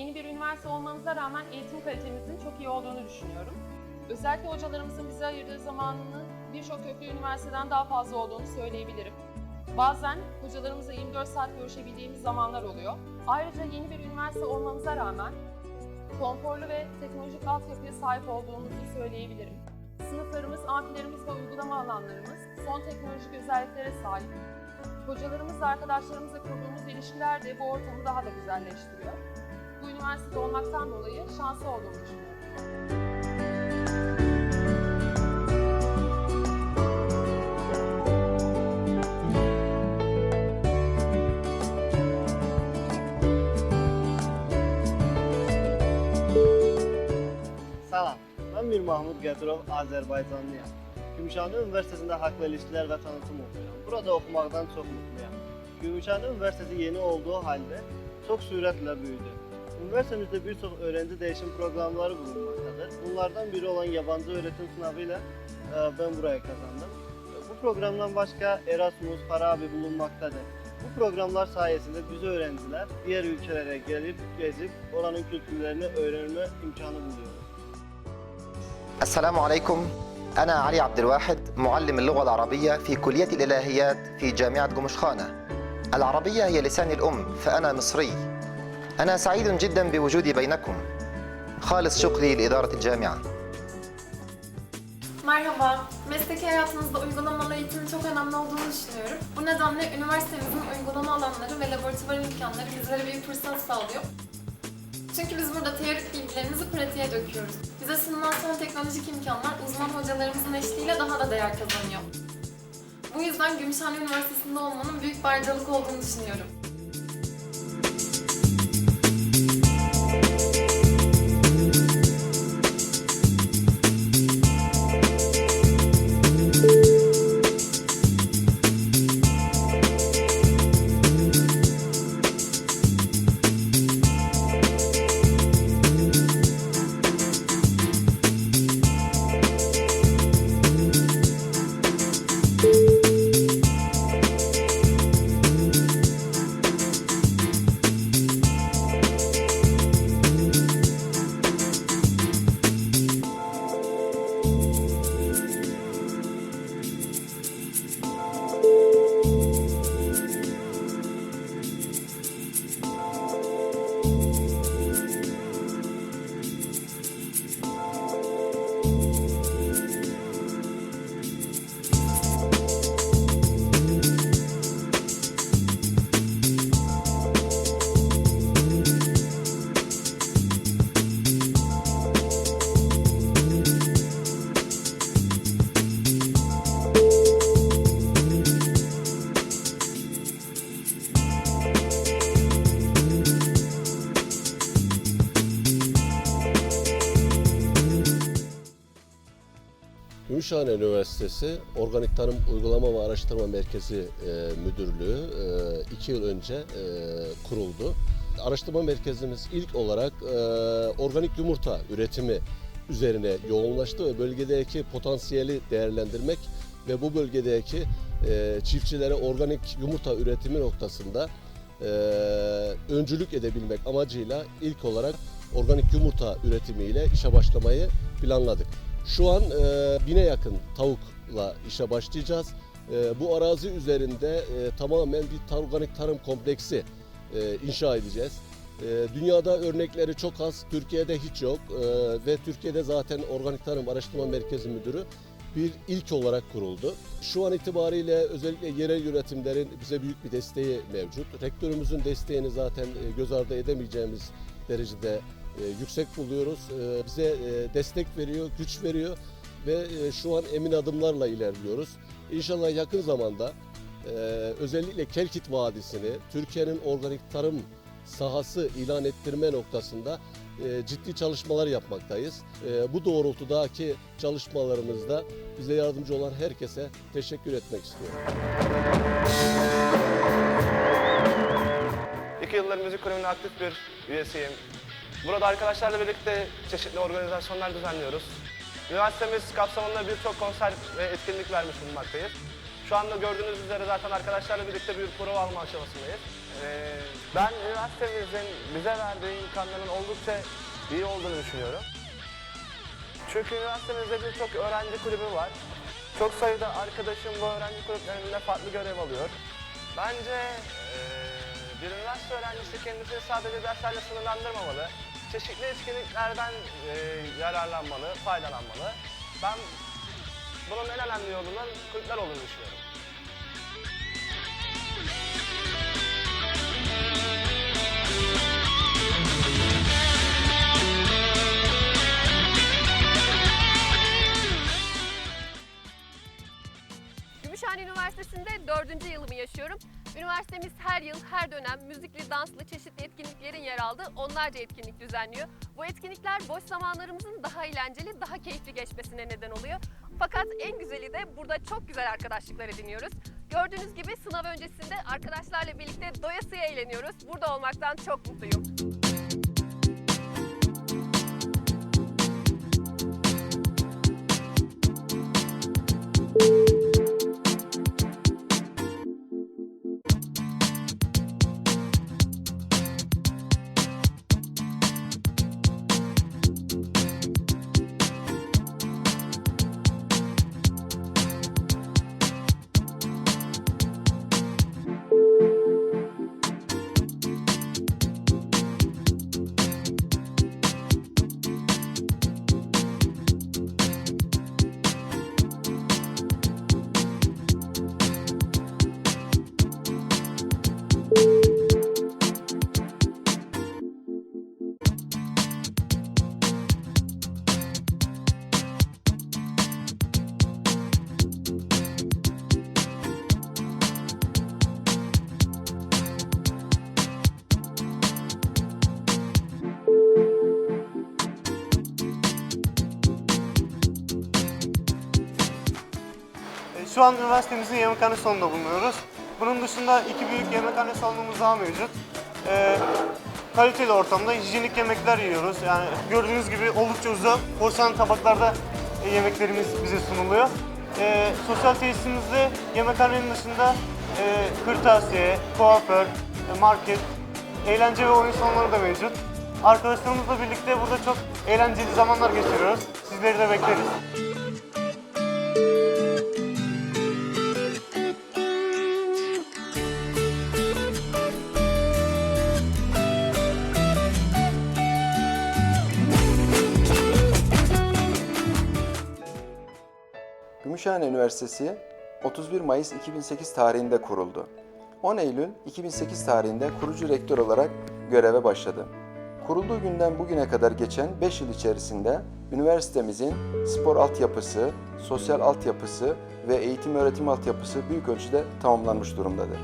Yeni bir üniversite olmamıza rağmen eğitim kalitemizin çok iyi olduğunu düşünüyorum. Özellikle hocalarımızın bize ayırdığı zamanını birçok köklü üniversiteden daha fazla olduğunu söyleyebilirim. Bazen hocalarımızla 24 saat görüşebildiğimiz zamanlar oluyor. Ayrıca yeni bir üniversite olmamıza rağmen konforlu ve teknolojik altyapıya sahip olduğumuzu söyleyebilirim. Sınıflarımız, amfilerimiz ve uygulama alanlarımız son teknolojik özelliklere sahip. Hocalarımızla, arkadaşlarımızla kurduğumuz ilişkiler de bu ortamı daha da güzelleştiriyor. Bu üniversitede olmaktan dolayı şanslı olduğumu düşünüyorum. Salam, mən Mir Mahmud Qədirov, Azərbaycanlıyam. Gümüşhane Üniversitesində Haqq və İlişkilər və Tanıtım oxuyuram. Burada oxumaqdan çox mutluyam. Gümüşhane Üniversitesi yeni olduğu halde çok sürətlə büyüdü. Üniversitemizdə bir çox öğrenci değişim programları bulunmaktadır. Bunlardan biri olan yabancı öğretim sınavıyla e, ben buraya kazandım. E, Bu programdan başka Erasmus, Farabi bulunmaktadır. Bu programlar sayesinde biz öğrenciler diğer ülkelere gelip gezip oranın kültürlerini öğrenme imkanı buluyoruz. السلام عليكم أنا علي عبد الواحد معلم اللغة العربية في كلية الإلهيات في جامعة قمشخانة العربية هي لساني الأم فأنا مصري أنا سعيد جدا بوجودي بينكم خالص شكري لإدارة الجامعة Merhaba, mesleki hayatınızda uygulamalı eğitimin çok önemli olduğunu düşünüyorum. Bu nedenle üniversitemizin uygulama alanları ve laboratuvar imkanları bizlere bir fırsat sağlıyor. Çünkü biz burada teorik bilgilerimizi pratiğe döküyoruz. Bize sunulan son teknolojik imkanlar uzman hocalarımızın eşliğiyle daha da değer kazanıyor. Bu yüzden Gümüşhane Üniversitesi'nde olmanın büyük bir ayrıcalık olduğunu düşünüyorum. Gümüşhane Üniversitesi Organik Tarım Uygulama ve Araştırma Merkezi e, Müdürlüğü e, iki yıl önce e, kuruldu. Araştırma merkezimiz ilk olarak e, organik yumurta üretimi üzerine yoğunlaştı ve bölgedeki potansiyeli değerlendirmek ve bu bölgedeki e, çiftçilere organik yumurta üretimi noktasında e, öncülük edebilmek amacıyla ilk olarak organik yumurta üretimiyle işe başlamayı planladık. Şu an e, bine yakın tavukla işe başlayacağız. E, bu arazi üzerinde e, tamamen bir organik tarım kompleksi e, inşa edeceğiz. E, dünyada örnekleri çok az, Türkiye'de hiç yok E, ve Türkiye'de zaten Organik Tarım Araştırma Merkezi Müdürü bir ilk olarak kuruldu. Şu an itibariyle özellikle yerel yönetimlerin bize büyük bir desteği mevcut. Rektörümüzün desteğini zaten e, göz ardı edemeyeceğimiz derecede e, yüksek buluyoruz. E, bize e, destek veriyor, güç veriyor ve şu an emin adımlarla ilerliyoruz. İnşallah yakın zamanda özellikle Kelkit Vadisi'ni Türkiye'nin organik tarım sahası ilan ettirme noktasında ciddi çalışmalar yapmaktayız. E, bu doğrultudaki çalışmalarımızda bize yardımcı olan herkese teşekkür etmek istiyorum. İki yıldır müzik kulübünün aktif bir üyesiyim. Burada arkadaşlarla birlikte çeşitli organizasyonlar düzenliyoruz. Üniversitemiz kapsamında birçok konser ve etkinlik vermiş bulunmaktayız. Şu anda gördüğünüz üzere zaten arkadaşlarla birlikte bir prova alma aşamasındayız. Ee, ben üniversitemizin bize verdiği imkanların oldukça iyi olduğunu düşünüyorum. Çünkü üniversitemizde birçok öğrenci kulübü var. Çok sayıda arkadaşım bu öğrenci kulüplerinde farklı görev alıyor. Bence eee, bir üniversite öğrencisi kendisini sadece derslerle sınırlandırmamalı. Çeşitli etkinliklerden eee, yararlanmalı, faydalanmalı. Ben bunun en önemli yolunun kulüpler olduğunu düşünüyorum. Üniversitemiz her yıl, her dönem müzikli, danslı çeşitli etkinliklerin yer aldığı onlarca etkinlik düzenliyor. Bu etkinlikler boş zamanlarımızın daha eğlenceli, daha keyifli geçmesine neden oluyor. Fakat en güzeli de burada çok güzel arkadaşlıklar ediniyoruz. Gördüğünüz gibi sınav öncesinde arkadaşlarla birlikte doyasıya eğleniyoruz. Burada olmaktan çok mutluyum. Şu an üniversitemizin yemekhane salonunda bulunuyoruz. Bunun dışında iki büyük yemekhane salonumuz daha mevcut. E, kaliteli ortamda hijyenik yemekler yiyoruz. Yani gördüğünüz gibi oldukça uzun porselen tabaklarda e, yemeklerimiz bize sunuluyor. E, sosyal tesisimizde yemekhanenin dışında e, kırtasiye, kuaför, e, market, eğlence ve oyun salonları da mevcut. Arkadaşlarımızla birlikte burada çok eğlenceli zamanlar geçiriyoruz. Sizleri de bekleriz. Gümüşhane Üniversitesi 31 Mayıs 2008 tarihinde kuruldu. 10 Eylül 2008 tarihinde kurucu rektör olarak göreve başladı. Kurulduğu günden bugüne kadar geçen 5 yıl içerisinde üniversitemizin spor altyapısı, sosyal altyapısı ve eğitim öğretim altyapısı büyük ölçüde tamamlanmış durumdadır.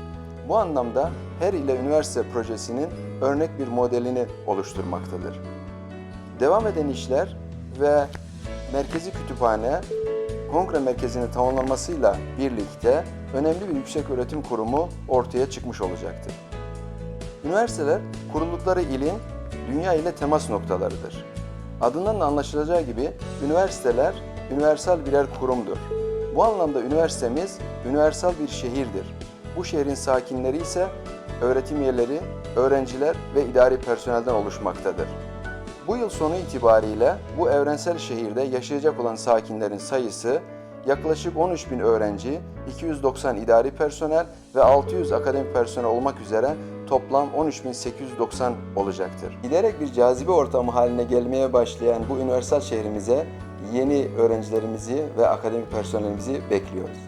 Bu anlamda her ile üniversite projesinin örnek bir modelini oluşturmaktadır. Devam eden işler ve merkezi kütüphane kongre merkezinin tamamlanmasıyla birlikte önemli bir yüksek öğretim kurumu ortaya çıkmış olacaktır. Üniversiteler kuruldukları ilin dünya ile temas noktalarıdır. Adından da anlaşılacağı gibi üniversiteler üniversal birer kurumdur. Bu anlamda üniversitemiz üniversal bir şehirdir. Bu şehrin sakinleri ise öğretim üyeleri, öğrenciler ve idari personelden oluşmaktadır. Bu yıl sonu itibariyle bu evrensel şehirde yaşayacak olan sakinlerin sayısı yaklaşık 13 bin öğrenci, 290 idari personel ve 600 akademik personel olmak üzere toplam 13.890 olacaktır. Giderek bir cazibe ortamı haline gelmeye başlayan bu üniversal şehrimize yeni öğrencilerimizi ve akademik personelimizi bekliyoruz.